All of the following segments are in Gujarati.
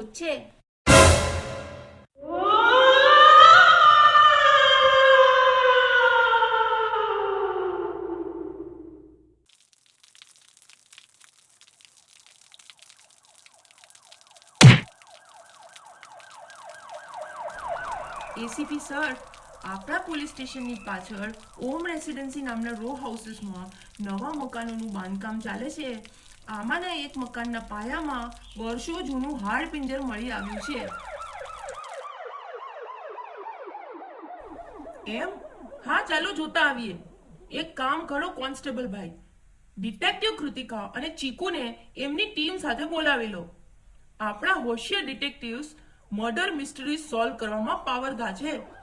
ભૂત છે એસીપી સર આપણા પોલીસ સ્ટેશનની પાછળ ઓમ રેસિડેન્સી નામના રો હાઉસીસમાં નવા મકાનોનું બાંધકામ ચાલે છે. આમાંના એક મકાનના પાયામાં વર્ષો જૂનું હાડ પિંજર મળી આવ્યું છે. એમ? હા, ચાલો જોતા આવીએ. એક કામ કરો, કોન્સ્ટેબલ ભાઈ. ડિટેક્ટિવ કૃતિકા અને ચીકુને એમની ટીમ સાથે બોલાવી લો. આપણા હોશિયાર ડિટેક્ટિવ્સ મર્ડર મિસ્ટરી સોલ્વ કરવામાં પાવરગા છે.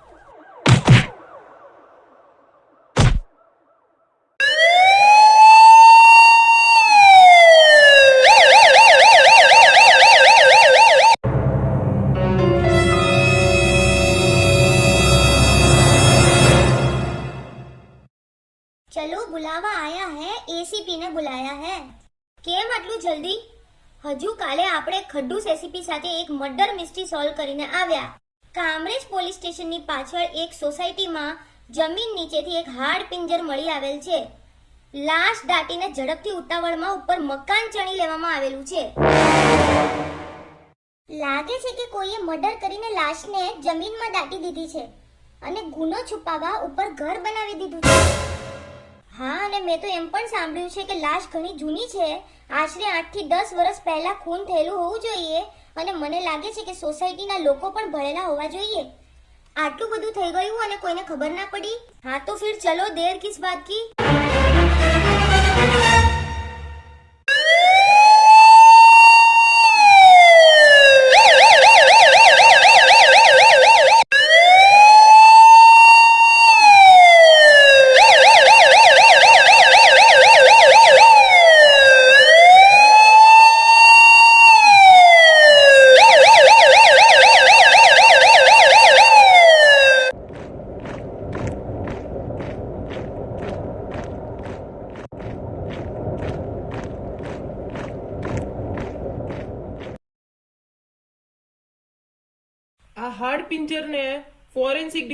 સાથે એક મર્ડર મિસ્ટ્રી સોલ્વ કરીને આવ્યા. કામરેજ પોલીસ સ્ટેશનની પાછળ એક સોસાયટીમાં જમીન નીચેથી એક હાડ પિંજર મળી આવેલ છે. લાશ દાટીને ઝડપથી ઉતાવળમાં ઉપર મકાન ચણી લેવામાં આવેલું છે. લાગે છે કે કોઈએ મર્ડર કરીને લાશને જમીનમાં દાટી દીધી છે અને ગુનો છુપાવવા ઉપર ઘર બનાવી દીધું છે. હા, અને મેં તો એમ પણ સાંભળ્યું છે કે લાશ ઘણી જૂની છે. આશરે આઠથી દસ વર્ષ પહેલા ખૂન થયેલું હોવું જોઈએ. અને મને લાગે છે કે સોસાયટીના લોકો પણ ભળેલા હોવા જોઈએ. આટલું બધું થઈ ગયું અને કોઈને ખબર ના પડી? હા તો ફિર ચલો દેર કિસ બાત કી.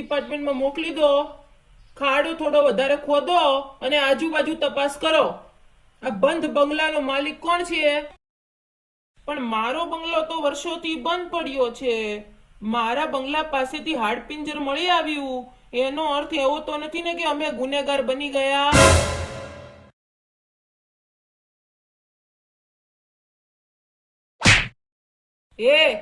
ડિપાર્ટમેન્ટમાં મોકલી દો, ખાડો થોડો વધારે ખોદો અને આજુબાજુ તપાસ કરો. આ બંધ બંગલાનો માલિક કોણ છે? પણ મારો બંગલો તો વર્ષોથી બંધ પડ્યો છે. મારા બંગલા પાસેથી હાડપિંજર મળી આવ્યું. એનો અર્થ એવો તો નથી ને કે અમે ગુનેગાર બની ગયા. એ,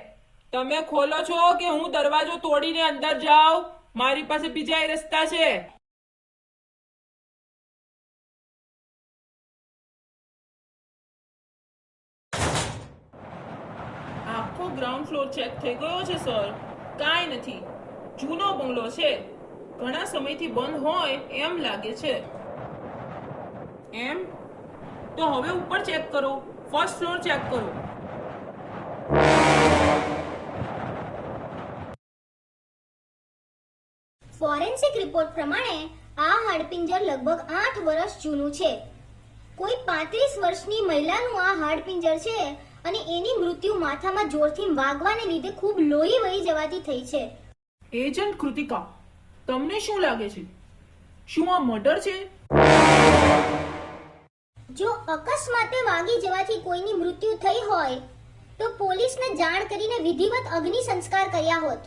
તમે ખોલો છો કે હું દરવાજો તોડીને અંદર જાઉં? મારી પાસે બીજા રસ્તા છે. આખો ગ્રાઉન્ડ ફ્લોર ચેક થઈ ગયો છે સર કાંઈ નથી. જૂનો બંગલો છે. ઘણા સમયથી બંધ હોય એમ લાગે છે. એમ? તો હવે ઉપર ચેક કરો. ફર્સ્ટ ફ્લોર ચેક કરો. ફોરેન્સિક રિપોર્ટ પ્રમાણે આ હાડપિંજર લગભગ આઠ વર્ષ જૂનું છે. કોઈ પાંત્રીસ વર્ષની મહિલાનું આ હાડપિંજર છે અને એની મૃત્યુ માથામાં જોરથી વાગવાને લીધે ખૂબ લોહી વહી જવાથી થઈ છે. એજન્ટ કૃતિકા તમને શું લાગે છે? શું આ મર્ડર છે? જો અકસ્માતે વાગી જવાથી કોઈની મૃત્યુ થઈ હોય તો પોલીસને જાણ કરીને વિધિવત અગ્નિ સંસ્કાર કર્યા હોત.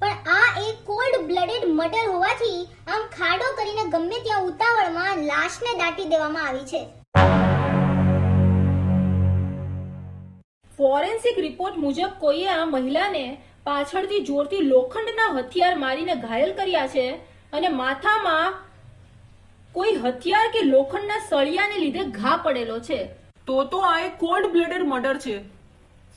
પણ આ એક કોલ્ડ બ્લડેડ મર્ડર હોવાથી આમ ખાડો કરીને ગમે ત્યાં ઉતાવળમાં લાશને દાટી દેવામાં આવી છે. ફોરેન્સિક રિપોર્ટ મુજબ કોઈએ આ મહિલાને પાછળથી જોરથી લોખંડના હથિયાર મારીને ઘાયલ કર્યા છે અને માથામાં કોઈ હથિયાર કે લોખંડના સળિયાને લીધે ઘા પડેલો છે. તો તો આ એક કોલ્ડ બ્લેડેડ મર્ડર છે.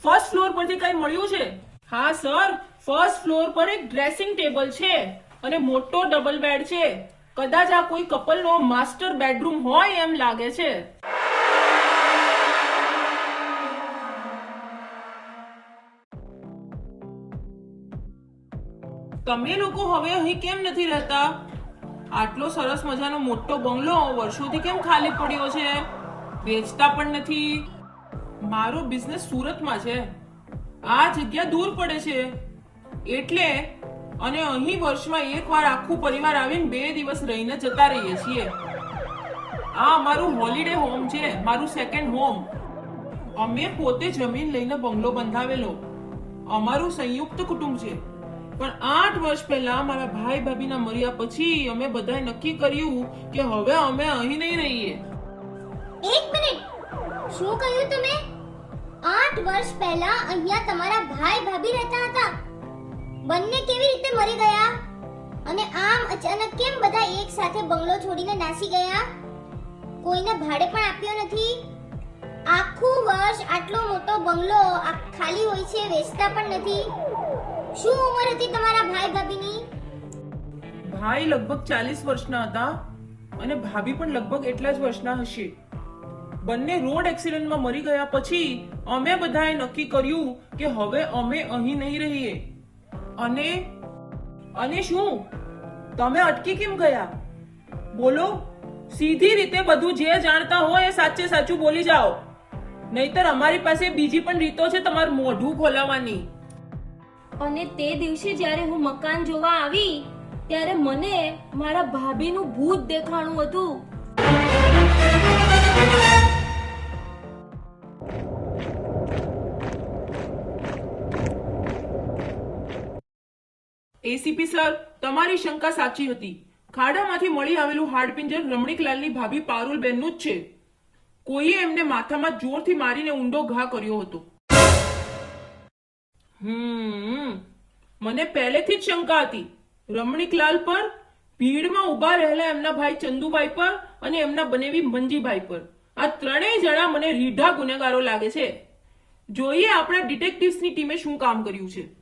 ફર્સ્ટ ફ્લોર પરથી કઈ મળ્યું છે? હા સર ફર્સ્ટ ફ્લોર પર એક ડ્રેસિંગ ટેબલ છે અને મોટો ડબલ બેડ છે. કદાચ આ કોઈ કપલનો માસ્ટર બેડરૂમ હોય એમ લાગે છે. તમે લોકો હવે અહીં કેમ નથી રહેતા? આટલો સરસ મજાનો મોટો બંગલો વર્ષોથી કેમ ખાલી પડ્યો છે? વેચતા પણ નથી. મારો બિઝનેસ સુરતમાં છે. આ જગ્યા દૂર પડે છે. એટલે અને અહીં વર્ષમાં એકવાર આખું પરિવાર આવીને બે દિવસ રહીને જતા રહીએ છીએ. આ અમારું હોલિડે હોમ છે, મારું સેકન્ડ હોમ અમે પોતે જમીન લઈને બંગલો બંધાવેલો. અમારું સંયુક્ત કુટુંબ છે. પણ આઠ વર્ષ પહેલા મારા ભાઈ ભાભીના મર્યા પછી અમે બધાએ નક્કી કર્યું કે હવે અમે અહીં નહીં રહીએ. એક મિનિટ. શું કહ્યું તમે? આઠ વર્ષ પહેલા અહીંયા તમારા ભાઈ ભાભી રહેતા હતા? બંને કેવી રીતે મરી ગયા? અને આમ અચાનક કેમ બધા એક સાથે બંગલો છોડીને નાસી ગયા? કોઈને ભાડે પણ આપ્યો નથી? આખું વર્ષ આટલો મોટો બંગલો ખાલી હોય છે, વેચતા પણ નથી. શું ઉંમર હતી તમારા ભાઈ ભાભીની? ભાઈ લગભગ ચાલીસ વર્ષના હતા અને ભાભી પણ લગભગ એટલા જ વર્ષના હશે. બંને રોડ એક્સિડન્ટમાં મરી ગયા પછી અમે બધાએ નક્કી કર્યું કે હવે અમે અહીં નહીં રહીએ. અને અને શું? તમે અટકી કેમ ગયા? બોલો, સીધી રીતે બધું જે જાણતા હોય એ સાચે સાચું બોલી જાઓ. નહીતર અમારી પાસે બીજી પણ રીતો છે તમારું મોઢું ખોલાવવાની અને તે દિવસે જ્યારે હું મકાન જોવા આવી, ત્યારે મને મારા ભાભીનું ભૂત દેખાણું હતું. એસીપી સર તમારી શંકા સાચી હતી. ખાડામાંથી મળી આવેલું હાડપિંજર રમણીકલાલની ભાભી પારુલબેનનું જ છે. કોઈએ એમને માથામાં જોરથી મારીને ઊંડો ઘા કર્યો હતો. હમ, મને પહેલેથી જ શંકા હતી. રમણીકલાલ પર ભીડમાં ઊભા રહેલા એમના ભાઈ ચંદુભાઈ પર અને એમના બનેવી મંજીભાઈ પર. આ ત્રણેય જણા મને રીઢા ગુનેગારો લાગે છે. જોઈએ આપણા ડિટેક્ટિવ્સની ટીમે શું કામ કર્યું છે.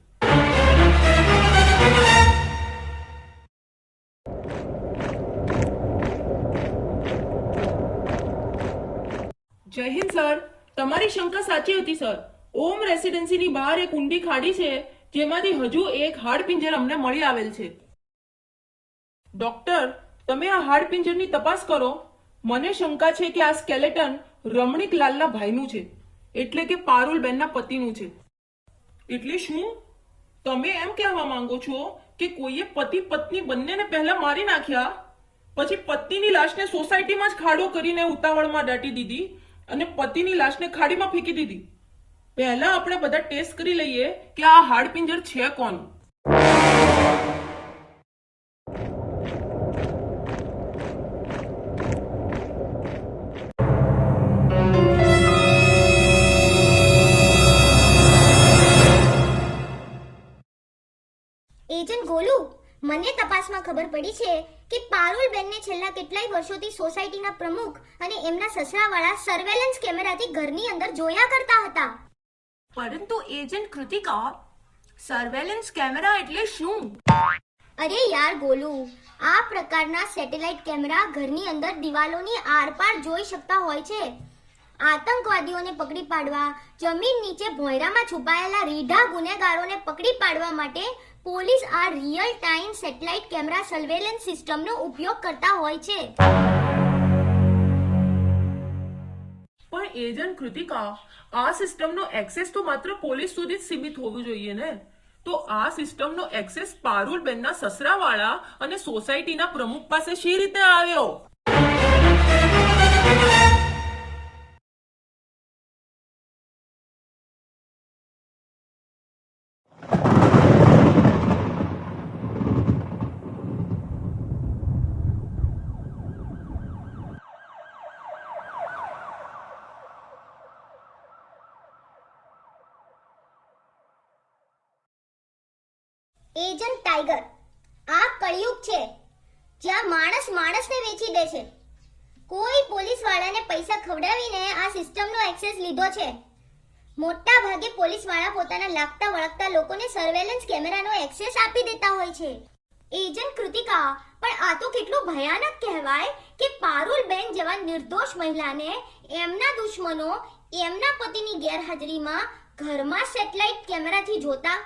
જય હિન્દ, સર. તમારી શંકા સાચી હતી, સર. ઓમ રેસિડેન્સીની બહાર એક ઊંડી ખાડી છે, જેમાંથી હજુ એક હાડપિંજર અમને મળી આવેલ છે. ડોક્ટર, તમે આ હાડપિંજરની તપાસ કરો. મને શંકા છે કે આ સ્કેલેટન રમણીકલાલના ભાઈનું છે, એટલે કે પારુલબેનના પતિનું છે. એટલે શું? તમે એમ કહેવા માંગો છો કે કોઈએ પતિ પત્ની બંનેને પહેલા મારી નાખ્યા? પછી પત્નીની લાશને સોસાયટીમાં જ ખાડો કરીને ઉતાવળમાં દાટી દીધી અને પતિની લાશને ખાડીમાં ફેંકી દીધી. પહેલા આપણે બધા ટેસ્ટ કરી લઈએ કે આ હાડપિંજર છે કોણ એજન્ટ ગોલુ મને તપાસમાં ખબર પડી છે કે પારુલ બેનને છેલ્લા કેટલાય વર્ષોથી સોસાયટીના પ્રમુખ અને એમના સસરાવાળા સર્વેલન્સ કેમેરાથી ઘરની અંદર જોયા કરતા હતા. પરંતુ એજન્ટ કૃતિકા સર્વેલન્સ કેમેરા એટલે શું? અરે યાર ગોલુ આ પ્રકારના સેટેલાઇટ કેમેરા ઘરની અંદર દિવાલોની આરપાર જોઈ શકતા હોય છે. આતંકવાદીઓને પકડી પાડવા જમીન નીચે ભોયરામાં છુપાયેલા રીઢા ગુનેગારોને પકડી પાડવા માટે પોલીસ આ real time satellite camera surveillance સિસ્ટમનો ઉપયોગ કરતા હોય છે. પણ એજન્ટ કૃતિકા, આ સિસ્ટમનો એક્સેસ તો માત્ર પોલીસ સુધી જ સીમિત હોવું જોઈએ ને? તો આ સિસ્ટમનો એક્સેસ પારુલબેનના સસરાવાળા અને સોસાયટીના પ્રમુખ પાસે શી રીતે આવ્યો? Agent Tiger. આ કળિયુગ છે, જ્યાં માણસ માણસ માણસને વેચી દે છે. કોઈ પોલીસ વાળાને પૈસા ખવડાવીને આ સિસ્ટમનો એક્સેસ લીધો છે. મોટા ભાગે પોલીસવાળા પોતાના લાગતા વળગતા લોકોને સર્વેલન્સ કેમેરાનો એક્સેસ આપી દેતા હોય છે. એજન્ટ કૃતિકા, પણ આ તો કેટલું ભયાનક કહેવાય કે પારુલબેન જેવા નિર્દોષ મહિલાને એમના દુશ્મનો એમના પતિની ગેરહાજરીમાં ઘરમાં સેટેલાઇટ કેમેરાથી જોતા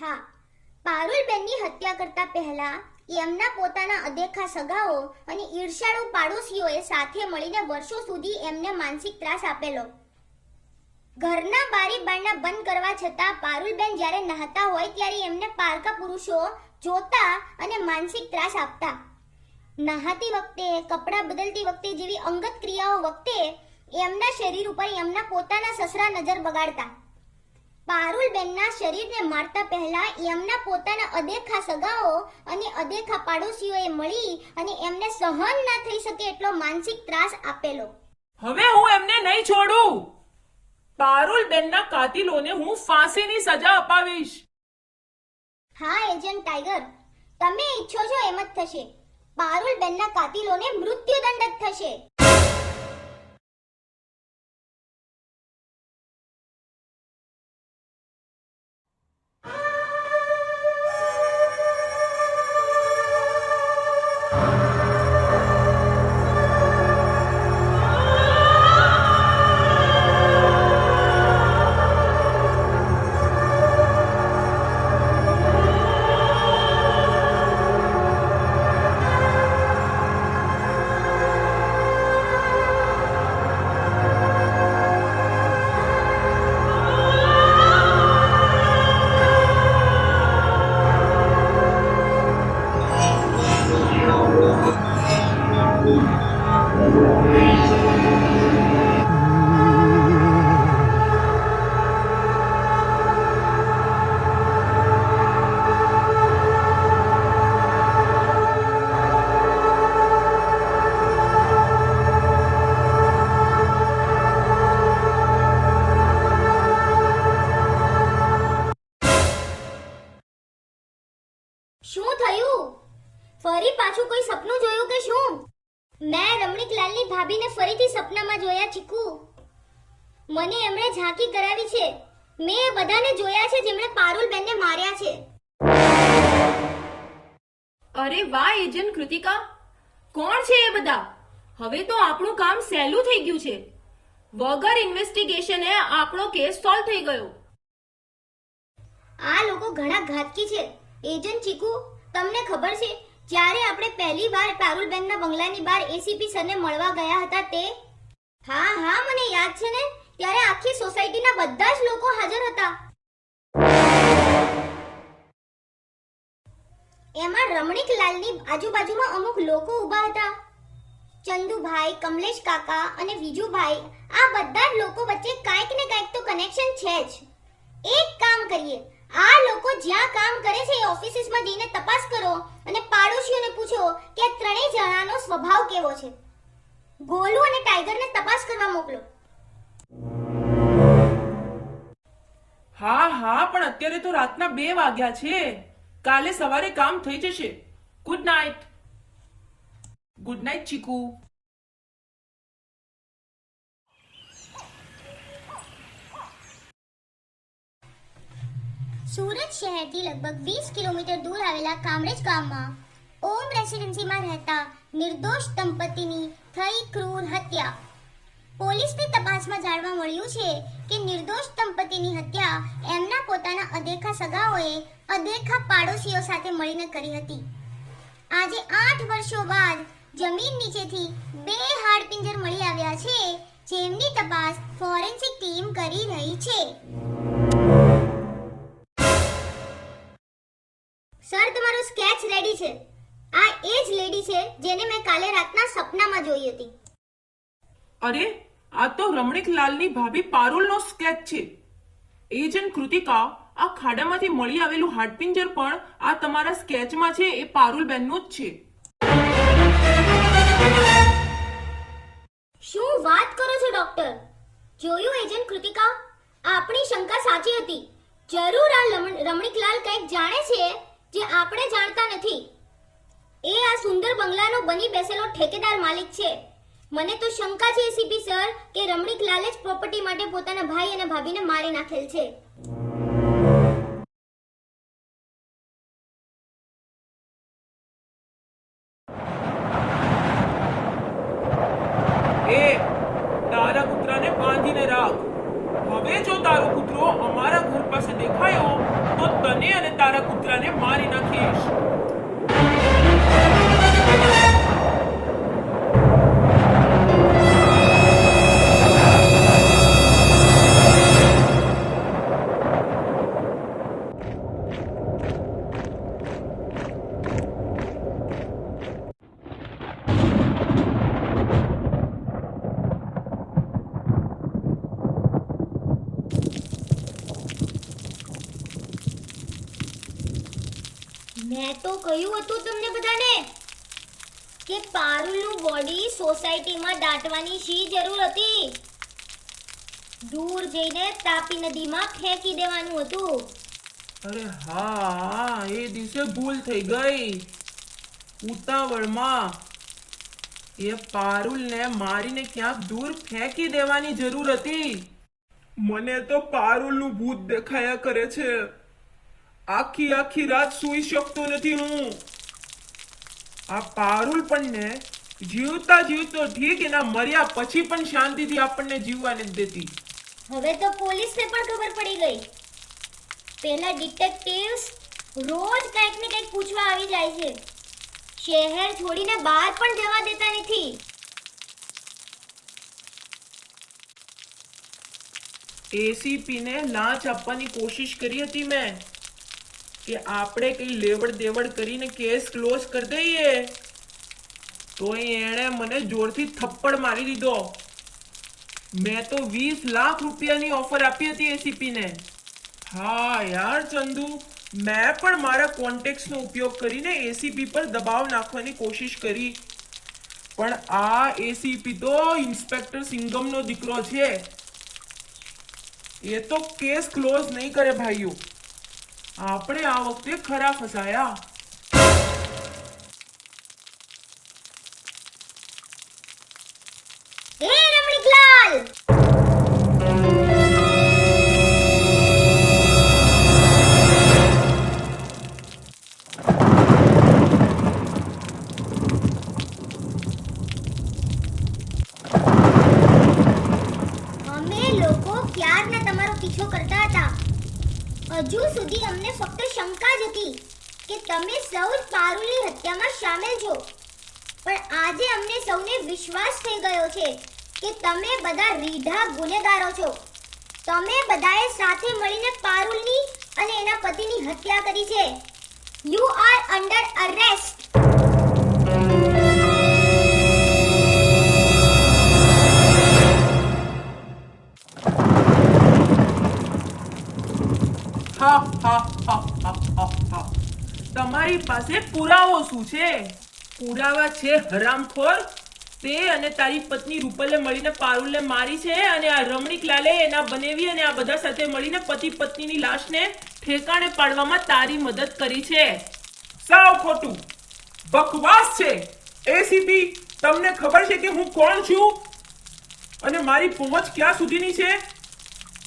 હા પારુલબેનની હત્યા કરતા પહેલા એમના પોતાના અદેખા સગાઓ અને ઈર્ષાળુ પાડોશીઓએ સાથે મળીને વર્ષો સુધી એમને માનસિક ત્રાસ આપેલો. ઘરના બારી બારણા બંધ કરવા છતાં પારુલબેન જ્યારે નહાતા હોય ત્યારે એમને પારકા પુરુષો જોતા અને માનસિક ત્રાસ આપતા. નહાતી વખતે, કપડાં બદલતી વખતે જેવી અંગત ક્રિયાઓ વખતે એમના શરીર ઉપર એમના પોતાના સસરા નજર બગાડતા. પારુલબેનના શરીરને મારતા પહેલા એમના પોતાના અદેખા સગાઓ અને અદેખા પાડોશીઓએ મળી અને એમને સહન ના થઈ શકે એટલો માનસિક ત્રાસ આપેલો. હવે હું એમને નહીં છોડું. પારુલ બેનના કાતિલોને હું ફાંસીની સજા અપાવીશ. હા એજન્ટ ટાઈગર. તમે ઈચ્છો છો એમ જ થશે. પારુલબેનના કાતિલોને મૃત્યુદંડ જ થશે. મને એમણે ઝાંકી કરાવી છે. મેં એ બધાને જોયા છે જેમણે પારુલબેનને માર્યા છે. અરે વાહ એજન્ટ કૃતિકા. કોણ છે એ બધા? હવે તો આપણું કામ સહેલું થઈ ગયું છે. વગર ઇન્વેસ્ટિગેશને આપણો કેસ સોલ્વ થઈ ગયો. આ લોકો ઘણા ઘાતકી છે. એજન્ટ ચીકુ તમને ખબર છે જ્યારે આપણે પહેલી વાર પારુલબેનના બંગલાની બહાર એસીપી સરને મળવા ગયા હતા તે? હા હા મને યાદ છે ને. ત્યારે આખી સોસાયટીના બધા જ લોકો હાજર હતા. એમાં રમણીકલાલની આજુબાજુમાં અમુક લોકો ઊભા હતા. ચંદુભાઈ, કમલેશ કાકા અને વિજુભાઈ, આ બધા જ લોકો વચ્ચે કાંઈક ને કાંઈક તો કનેક્શન છે જ. એક કામ કરીએ. આ લોકો જ્યાં કામ કરે છે એ ઓફિસિસમાં જઈને તપાસ કરો અને પાડોશીઓને પૂછો કે ત્રણેય જણાનો સ્વભાવ કેવો છે. ગોલુ અને ટાઈગરને તપાસ કરવા મોકલો. હા હા, પણ અત્યારે તો રાતના બે વાગ્યા છે. કાલે સવારે કામ થઈ જશે. ગુડ નાઇટ ગુડ નાઇટ ચીકુ. સુરત શહેરથી લગભગ 20 કિલોમીટર દૂર આવેલા કામરેજ ગામમાં ઓમ રેસિડેન્સીમાં રહેતા નિર્દોષ દંપતીની થઈ ક્રૂર હત્યા. પોલીસની તપાસમાં જાણવા મળ્યું છે કે નિર્દોષ દંપતીની હત્યા એમના પોતાના અદેખા સગાઓએ અદેખા પાડોશીઓ સાથે મળીને કરી હતી. આજે આઠ વર્ષો બાદ જમીન નીચેથી બે હાડપિંજર મળી આવ્યા છે, જેમની તપાસ ફોરેન્સિક ટીમ કરી રહી છે. સર, તમારો સ્કેચ રેડી છે. આ એ જ લેડી છે જેને મેં કાલે રાતના સપનામાં જોઈ હતી. અરે, આ તો રમણીકલાલની ભાભી પારુલનો સ્કેચ છે. એજન્ટ કૃતિકા આ ખાડામાંથી મળી આવેલું હાડપિંજર પણ આ તમારા સ્કેચમાં છે, એ પારુલબેનનું જ છે. શું વાત કરો છો, ડોક્ટર? જોયું, એજન્ટ કૃતિકા? આપણી શંકા સાચી હતી. જરૂર આ રમણીકલાલ કંઈક જાણે છે જે આપણે જાણતા નથી. એ આ સુંદર બંગલાનો બની બેસેલો ઠેકેદાર માલિક છે. મને તો શંકા છે એસીપી સર, કે રમણીક લાલે જ પ્રોપર્ટી માટે પોતાના ભાઈ અને ભાભીને મારી નાખેલ છે. એ, તારા કૂતરાને બાંધીને રાખ. હવે જો તારો કૂતરો અમારા ઘર પાસે દેખાયો, તો તને અને તારા કૂતરાને મારી નાખીશ. દાટવાની શી જરૂર હતી? દૂર જઈને તાપી નદીમાં ફેંકી દેવાનું હતું. અરે હા, એ દિવસે ભૂલ થઈ ગઈ. ઉતાવળમાં એ પારુલને મારીને ક્યાંક દૂર ફેંકી દેવાની જરૂર હતી. મને તો પારુલનું ભૂત દેખાયા કરે છે. આખી આખી રાત સૂઈ શકતો નથી હું. આ પારુલ પણ ને જીવતા જીવતો ઠીક એના મર્યા પછી પણ શાંતિથી આપણને જીવવા નથી દેતી. હવે તો પોલીસને પણ ખબર પડી ગઈ. પેલા ડિટેક્ટિવ્સ રોજ કંઈક ને કંઈક પૂછવા આવી જાય છે. શહેર છોડીને બહાર પણ જવા દેતા નથી. એસીપી ને લાંચ આપવાની કોશિશ કરી હતી મેં. કે આપણે કઈ લેવડ દેવડ કરીને કેસ ક્લોઝ કરી દઈએ. તો એણે મને જોરથી થપ્પડ મારી દીધો. મેં તો વીસ લાખ રૂપિયાની ઓફર આપી હતી એસીપીને હા યાર ચંદુ, મેં પણ મારા કોન્ટેક્ટ્સ ઉપયોગ કરીને એસીપી પર દબાવ નાખવાની કોશિશ કરી. પણ આ એસીપી તો ઇન્સ્પેક્ટર સિંગમનો દીકરો છે. એ તો કેસ ક્લોઝ નહીં કરે ભાઈઓ. આપણે આ વખતે ખરા ફસાયા. છે કે તમે બધા રીઢા ગુનેગારો છો. તમે બધાએ સાથે મળીને પારુલની અને એના પતિની હત્યા કરી છે. યુ આર અંડર અરેસ્ટ તમારી પાસે પુરાવો શું છે? પુરાવા છે હરામખોર તે અને તારી પત્ની રૂપલે મળીને પારુલને મારી છે અને આ રમણીક લાલે એના બનેવી અને આ બધા સાથે મળીને પતિ પત્નીની લાશને ઠેકાણે પાડવામાં તારી મદદ કરી છે. સાવ ખોટું. બકવાસ છે. એસીપી તમને ખબર છે કે હું કોણ છું? અને મારી પહોંચ ક્યાં સુધીની છે?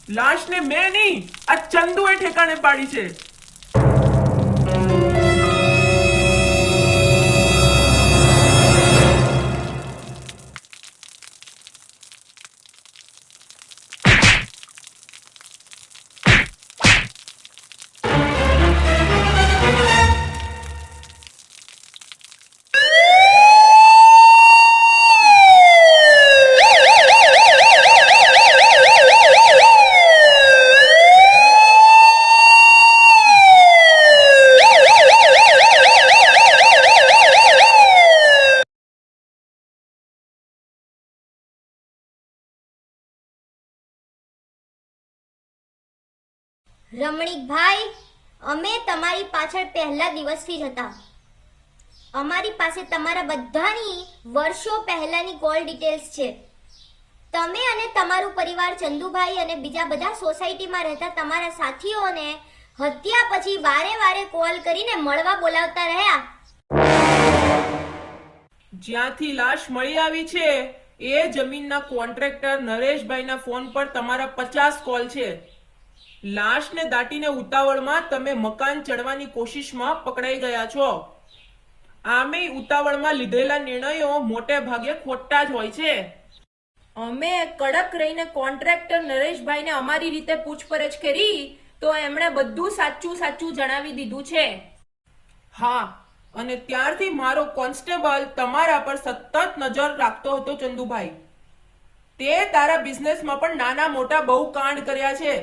લાશને મેં નહીં, આ ચંદુએ ઠેકાણે પાડી છે. પહેલા જતા અમારી પાસે તમારા બધાની વર્ષો પહેલાની કોલ ડિટેલ્સ છે. તમે અને તમારું પરિવાર ચંદુભાઈ અને બીજા બધા સોસાયટીમાં રહેતા તમારા સાથીઓને હત્યા પછી વારે વારે કોલ કરીને મળવા બોલાવતા રહ્યા. જ્યાંથી લાશ મળી આવી છે, એ જમીનના કોન્ટ્રાક્ટર નરેશભાઈના ફોન પર તમારા પચાસ કોલ છે. લાશને દાટીને ઉતાવળમાં તમે મકાન ચડવાની કોશિશમાં પકડાઈ ગયા છો. આમે ઉતાવળમાં લીધેલા નિર્ણયો મોટે ભાગે ખોટા જ હોય છે. અમે કડક રહીને કોન્ટ્રાક્ટર નરેશભાઈને અમારી રીતે પૂછપરછ કરી તો એમણે બધું સાચું સાચું જણાવી દીધું છે. હા અને ત્યારથી મારો કોન્સ્ટેબલ તમારા પર સતત નજર રાખતો હતો ચંદુભાઈ. તે તારા બિઝનેસમાં પણ નાના મોટા બહુ કાંડ કર્યા છે.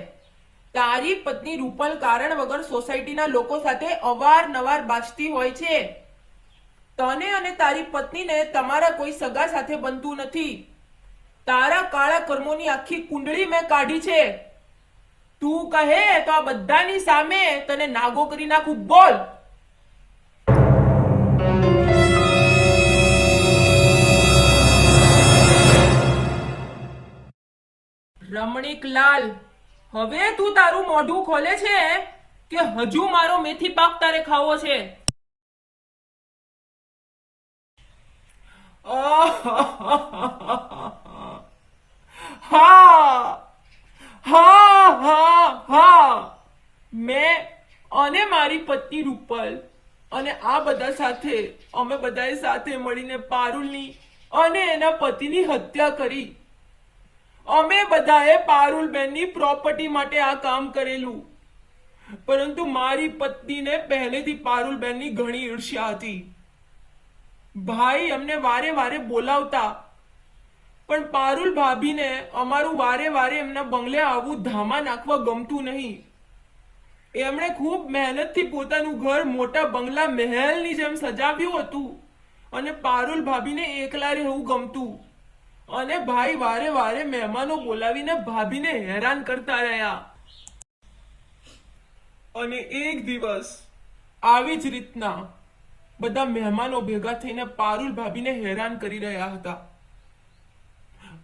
તારી પત્ની રૂપલ કારણ વગર સોસાયટીના લોકો સાથે અવારનવાર બાજતી હોય છે. તને અને તારી પત્નીને તમારા કોઈ સગા સાથે બનતું નથી. તારા કાળા કર્મોની આખી કુંડળી મેં કાઢી છે. તું કહે તો આ બધાની સામે તને નાગો કરી નાખું. બોલ. રમણીક લાલ. હવે તું તારું મોઢું ખોલે છે કે હજુ મારો મેથી પાક તારે ખાવો છે? હા હા હા. હા મેં અને મારી પત્ની રૂપલ અને આ બધા સાથે, અમે બધાએ સાથે મળીને પારુલની અને એના પતિની હત્યા કરી. અમે બધાએ પારુલબેનની પ્રોપર્ટી માટે આ કામ કરેલું. પરંતુ મારી પત્નીને પહેલેથી પારુલબેનની ઘણી ઈર્ષ્યા હતી. ભાઈ અમને વારે વારે બોલાવતા, પણ પારુલ ભાભીને અમારું વારે વારે એમના બંગલે આવું ધામા નાખવા ગમતું નહીં. એમણે ખૂબ મહેનતથી પોતાનું ઘર મોટા બંગલા મહેલની જેમ સજાવ્યું હતું અને પારુલ ભાભીને એકલા રહેવું ગમતું. અને ભાઈ વારે વારે મહેમાનો બોલાવીને ભાભીને હેરાન કરતા રહ્યા. અને એક દિવસ આવી જ રીતના બધા મહેમાનો ભેગા થઈને પારુલ ભાભીને હેરાન કરી રહ્યા હતા.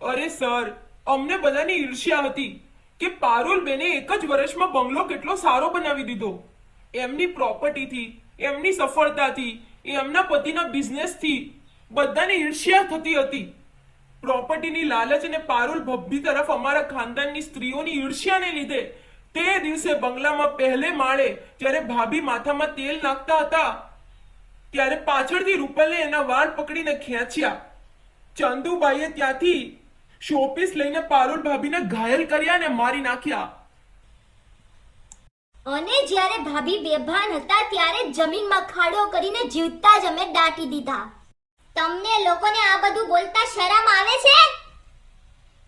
અરે સર, અમને બધાની ઈર્ષ્યા હતી કે પારુલ બેને એક જ વર્ષમાં બંગલો કેટલો સારો બનાવી દીધો. એમની પ્રોપર્ટીથી, એમની સફળતાથી, એમના પતિના બિઝનેસથી બધાની ઈર્ષ્યા થતી હતી. પ્રોપર્ટીની લાલચ અને પારુલ ભબ્બી તરફ અમારા ખાનદાનની સ્ત્રીઓની ઈર્ષ્યાને લીધે તે દિવસે બંગલામાં પહેલે માળે જ્યારે ભાભી માથામાં તેલ નાખતા હતા, ત્યારે પાછળથી રૂપલે એના વાળ પકડીને ખેંચ્યા. ચંદુબાઈએ ત્યાંથી શોપીસ લઈને પારુલ ભાભીને ઘાયલ કર્યા અને મારી નાખ્યા. અને જ્યારે ભાભી બેભાન હતા, ત્યારે જમીનમાં ખાડો કરીને જીવતા જ અમે દાટી દીધા. તમને લોકોને આ બધું બોલતા શરમ આવે છે?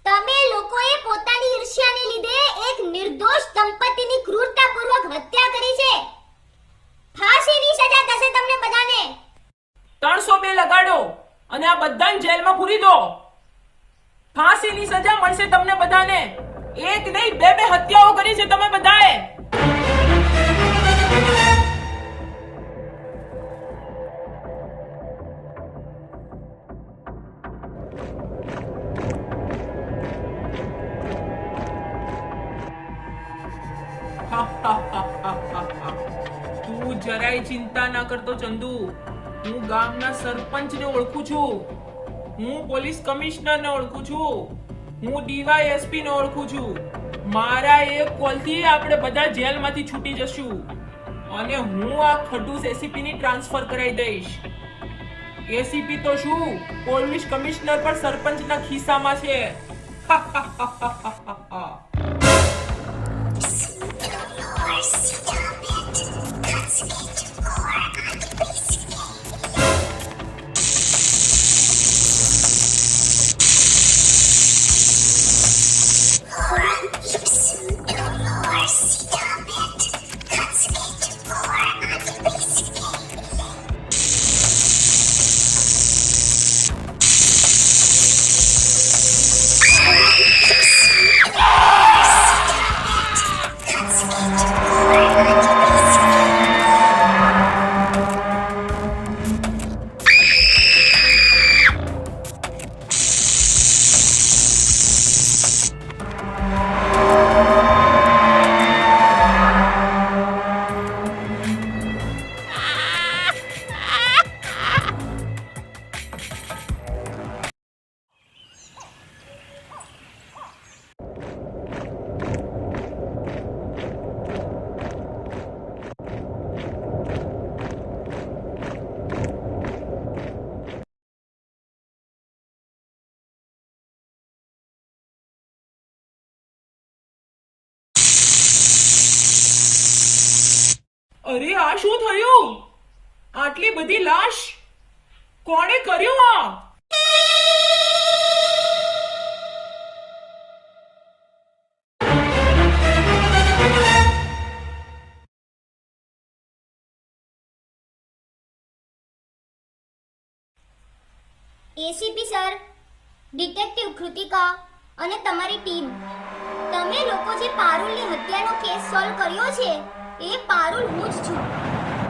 તમે લોકોએ પોતાની ઈર્ષ્યાને લીધે એક નિર્દોષ દંપતીની ક્રૂરતાપૂર્વક હત્યા કરી છે. ફાંસીની સજા થશે તમને બધાને. ત્રણસો બે લગાડો અને આ બધાને જેલમાં પૂરી દો. ફાંસીની સજા મળશે તમને બધાને. એક નહીં, બે બે હત્યાઓ કરી છે તમે બધાએ. તું જરાય ચિંતા ના કરતો, ચંદુ. હું ગામના સરપંચને ઓળખું છું. હું પોલીસ કમિશનરને ઓળખું છું. હું ડીવાયએસપી ને ઓળખું છું. મારા એક કોલથી આપણે બધા જેલમાંથી છૂટી જશું. અને હું આ ખડુસ એસીપી ની ટ્રાન્સફર કરાવી દઈશ. એસીપી તો શું? પોલીસ કમિશનર પણ સરપંચના ખિસ્સામાં છે. આટલી બધી લાશ કોણે કર્યું આ? એસીપી સર, ડિટેક્ટિવ કૃતિકા અને તમારી ટીમ. તમે લોકો જે પારુલની હત્યાનો કેસ સોલ્વ કર્યો છે, એ પારુલ હું જ છું.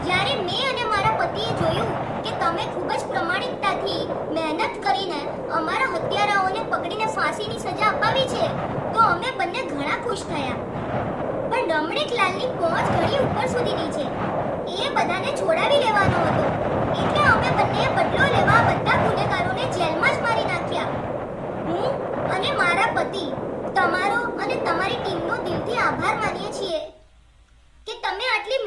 જ્યારે મેં અને મારા પતિએ જોયું કે તમે ખૂબ જ પ્રમાણિકતાથી મહેનત કરીને અમારા હત્યારાઓને પકડીને ફાંસીની સજા અપાવી છે, તો અમે બંને ઘણા ખુશ થયા. પણ રમણીકલાલની પહોંચ ઘણી ઉપર સુધીની છે એ બધાને છોડાવી લેવાનો હતો. એટલે અમે બંનેએ બદલો લેવા બધા ગુનેગારોને જેલમાં જ મારી નાખ્યા. હું અને મારા પતિ, તમારો અને તમારી ટીમનો દિલથી આભાર માનીએ છીએ.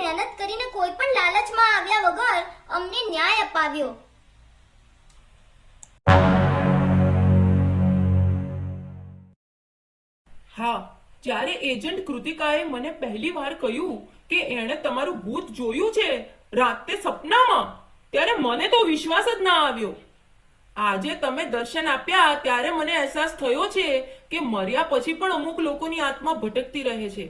મહેનત કરીને કોઈ પણ લાલચમાં આવ્યા વગર અમને ન્યાય અપાવ્યો. હા, જ્યારે એજન્ટ કૃતિકાએ મને પહેલી વાર કહ્યું કે એણે તમારું ભૂત જોયું છે રાતે સપનામાં, ત્યારે મને તો વિશ્વાસ જ ના આવ્યો. આજે તમે દર્શન આપ્યા, ત્યારે મને અહેસાસ થયો છે કે મર્યા પછી પણ અમુક લોકોની આત્મા ભટકતી રહે છે.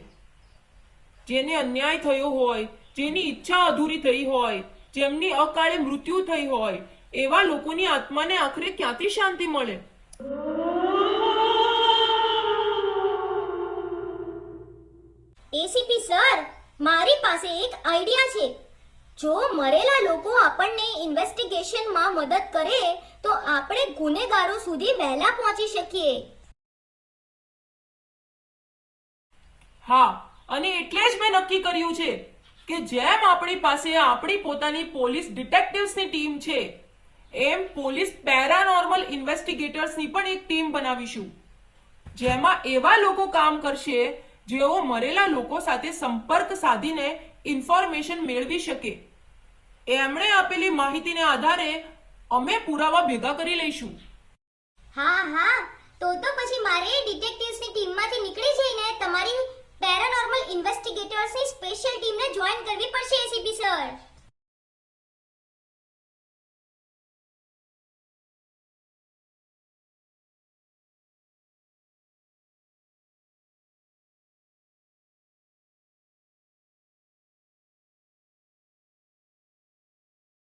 જેને અન્યાય થયો હોય જેની ઈચ્છા અધૂરી થઈ હોય જેમની અકાળે મૃત્યુ થઈ હોય એવા લોકોની આત્માને આખરે ક્યાંથી શાંતિ મળે? એસીપી સર મારી પાસે એક આઈડિયા છે. જો મરેલા લોકો આપણને ઇન્વેસ્ટિગેશનમાં મદદ કરે તો આપણે ગુનેગારો સુધી વહેલા પહોંચી શકીએ. હા અને એટલે જ મેં નક્કી કર્યું છે કે જેમ આપણી પાસે આપણી પોતાની પોલીસ ડિટેક્ટિવ્સની ટીમ છે, એમ પોલીસ પેરાનોર્મલ ઇન્વેસ્ટિગેટર્સની પણ એક ટીમ બનાવીશું. જેમાં એવા લોકો કામ કરશે જેઓ મરેલા લોકો સાથે સંપર્ક સાધીને ઇન્ફોર્મેશન મેળવી શકે. એમણે આપેલી માહિતીને આધારે અમે પુરાવા ભેગા કરી લઈશું. હા હા, તો તો પછી મારે ડિટેક્ટિવ્સની ટીમમાંથી નીકળી જઈને તમારી પેરાનોર્મલ ઇન્વેસ્ટિગેટર્સની સ્પેશિયલ ટીમને જોઈન કરવી પડશે એસીપી સર